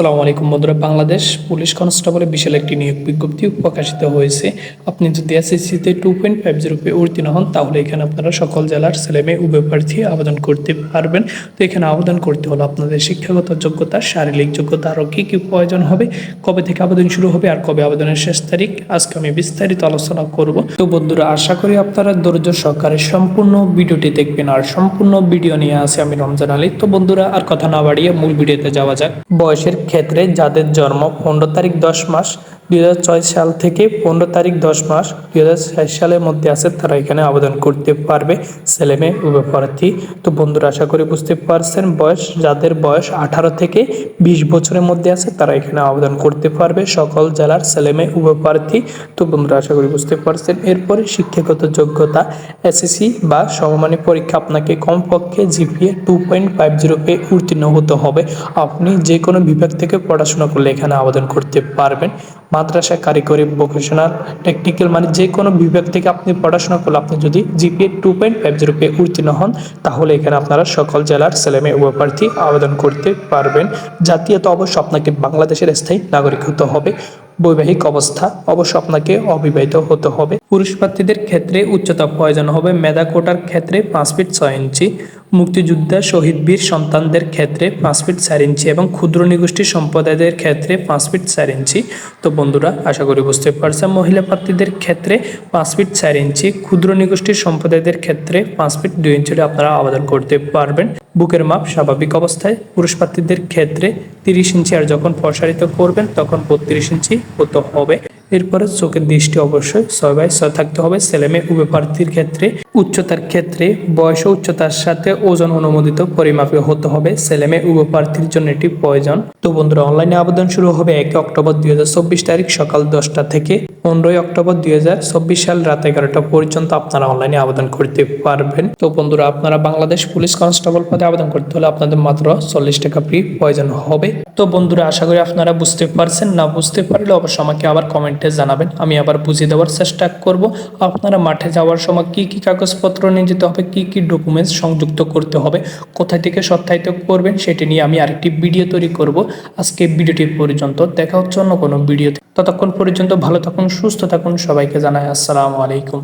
সালামু আলাইকুম বন্ধুরা, বাংলাদেশ পুলিশ কনস্টেবলে বিশাল একটি নিয়োগ বিজ্ঞপ্তি প্রকাশিত হয়েছে। আপনি যদি এসএসসিতে টু পয়েন্ট ফাইভ জিরোপে উত্তীর্ণ হন, তাহলে এখানে আপনারা সকল জেলার ছেলে মেয়ে উভয় প্রার্থী আবেদন করতে পারবেন। তো এখানে আবেদন করতে হলে আপনাদের শিক্ষাগত যোগ্যতা, শারীরিক যোগ্যতা আরও কী কী প্রয়োজন হবে, কবে থেকে আবেদন শুরু হবে আর কবে আবেদনের শেষ তারিখ, আজকে আমি বিস্তারিত আলোচনা করব। তো বন্ধুরা, আশা করি আপনারা ধৈর্য সহকারে সম্পূর্ণ ভিডিওটি দেখবেন আর সম্পূর্ণ ভিডিও নিয়ে আছে আমি রমজান আলী। তো বন্ধুরা, আর কথা না বাড়িয়ে মূল ভিডিওতে যাওয়া যাক। বয়সের ক্ষেত্রে যাদের জন্ম পনেরো তারিখ দশ মাস দুই হাজার ছয় সাল থেকে পনেরো তারিখ দশ মাস দু হাজার ছয় সালের মধ্যে আছে, তারা এখানে আবেদন করতে পারবে, ছেলে মেয়ে তো বন্ধুরা, আশা করি বুঝতে পারছেন, বয়স, যাদের বয়স আঠারো থেকে বিশ বছরের মধ্যে আছে, তারা এখানে আবেদন করতে পারবে, সকল জেলার ছেলে মেয়ে তো বন্ধুরা, আশা করি বুঝতে পারছেন, এরপরে শিক্ষাগত যোগ্যতা, এসএসসি বা সমমানের পরীক্ষা আপনাকে কমপক্ষে GPA two point five zero উত্তীর্ণ হতে হবে। আপনি যে কোনো বিভাগ থেকে পড়াশোনা করলে এখানে আবেদন করতে পারবেন। মাদ্রাসা কারিগরি ভোকেশনাল টেকনিক্যাল মানে যে কোনো বিভাগ থেকে আপনি পড়াশোনা করলে আপনি যদি GPA two point five zero pay উত্তীর্ণ হন, তাহলে এখানে আপনারা সকল জেলার ছেলেমেয়ে উভয় প্রার্থী আবেদন করতে পারবেন। জাতীয়তা অবশ্য আপনাকে বাংলাদেশের স্থায়ী নাগরিক হতে হবে। বৈবাহিক অবস্থা অবশ্য আপনাকে অবিবাহিত হতে হবে। পুরুষ প্রার্থীদের ক্ষেত্রে উচ্চতা প্রয়োজন হবে। মেধা কোটার ক্ষেত্রে পাঁচ ফিট ছয় ইঞ্চি। মুক্তিযোদ্ধা শহীদ বীর সন্তানদের ক্ষেত্রে পাঁচ ফিট চার ইঞ্চি এবং ক্ষুদ্র নিগোষ্ঠী সম্প্রদায়দের ক্ষেত্রে পাঁচ ফিট চার ইঞ্চি। তো বন্ধুরা, আশা করি বুঝতে পারছেন, মহিলা প্রার্থীদের ক্ষেত্রে পাঁচ ফিট চার ইঞ্চি, ক্ষুদ্র নিগোষ্ঠীর সম্প্রদায়দের ক্ষেত্রে পাঁচ ফিট দুই ইঞ্চি আপনারা আবেদন করতে পারবেন। বুকের মাপ স্বাভাবিক অবস্থায়, পুরুষ প্রার্থীদের ক্ষেত্রে তিরিশ ইঞ্চি আর যখন প্রসারিত করবেন তখন বত্রিশ ইঞ্চি হতে হবে। এরপরে চোখের দৃষ্টি অবশ্যই ছয় বাই ছয় থাকতে হবে। ছেলেমেয়ে উভয় প্রার্থীর ক্ষেত্রে, উচ্চতার ক্ষেত্রে, বয়স উচ্চতার সাথে ওজন অনুমোদিত পরিমাপে হতে হবে। ছেলেমেয়ে উভয় জন্য এটি প্রয়োজন। তো বন্ধুরা অনলাইনে আবেদন শুরু হবে এক অক্টোবর দুই হাজার চব্বিশ তারিখ সকাল দশটা থেকে। পনেরোই অক্টোবর দুই হাজার চব্বিশ সাল রাত এগারোটা পর্যন্ত আপনারা অনলাইনে আবেদন করতে পারবেন। তো বন্ধুরা, আপনারা বাংলাদেশ পুলিশ কনস্টেবল পদে আবেদন করতে হলে আপনাদের মাত্র চল্লিশ টাকা ফি প্রয়োজন হবে। তো বন্ধুরা, আশা করি আপনারা বুঝতে পারছেন, না বুঝতে পারলে অবশ্যই আমাকে আবার কমেন্টে জানাবেন। আমি আবার বুঝিয়ে দেওয়ার চেষ্টা করব। আপনারা মাঠে যাওয়ার সময় কি কি কাগজপত্র নিয়ে যেতে হবে, কি কি ডকুমেন্টস সংযুক্ত করতে হবে কোথায় থেকে সত্যায়িত করবেন, সেটি নিয়ে আমি আরেকটি ভিডিও তৈরি করব। আজকে ভিডিওটি পর্যন্ত। দেখা হচ্ছে অন্য কোনো ভিডিওতে ততক্ষণ পর্যন্ত ভালো থাকুন সুস্থ থাকুন সবাইকে জানাই আসসালামু আলাইকুম।